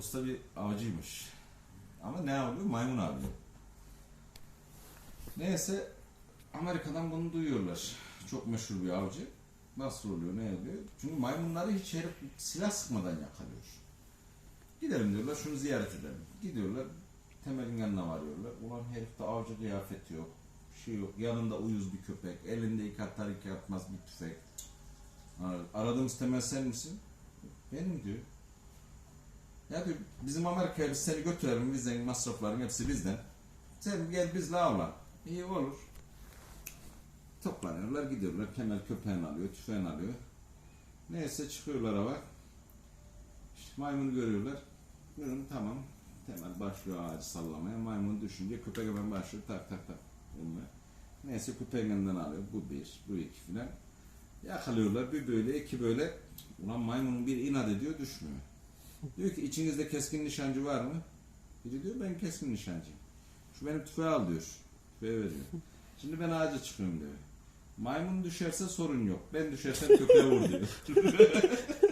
usta bir avcıymış. Ama ne avlıyor? Maymun avlıyor. Neyse Amerika'dan bunu duyuyorlar. Çok meşhur bir avcı. Nasıl oluyor, ne oluyor? Çünkü maymunları hiç herif silah sıkmadan yakalıyor. Gidelim diyorlar, şunu ziyaret edelim. Gidiyorlar, temelin yanına varıyorlar. Ulan herifte avcı kıyafeti yok, bir şey yok. Yanında uyuz bir köpek, elinde iki atar iki atmaz bir tüfek. Aradığımız temel sen misin? Benim diyor. Ya diyor, bizim Amerika'ya biz seni götürelim, bizden masrafların hepsi bizden. Sen gel bizle avlan. İyi olur. Toplanıyorlar, gidiyorlar. Kemal köpeğini alıyor, tüfeğini alıyor. Neyse çıkıyorlar hava. İşte maymunu görüyorlar. Diyorum tamam. Temel başlıyor ağacı sallamaya. Maymun düşünce köpek hemen başlıyor tak tak tak. Neyse köpeğin elinden alıyor. Bu bir, bu iki filan. Yakalıyorlar. Bir böyle, iki böyle. Ulan maymun bir inat ediyor, düşmüyor. Diyor ki içinizde keskin nişancı var mı? Biri diyor ben keskin nişancıyım. Şu benim tüfeği al diyor. Tüfeği veriyor. Şimdi ben ağaca çıkıyorum diyor. Maymun düşerse sorun yok. Ben düşersem köpeğe vur diyor.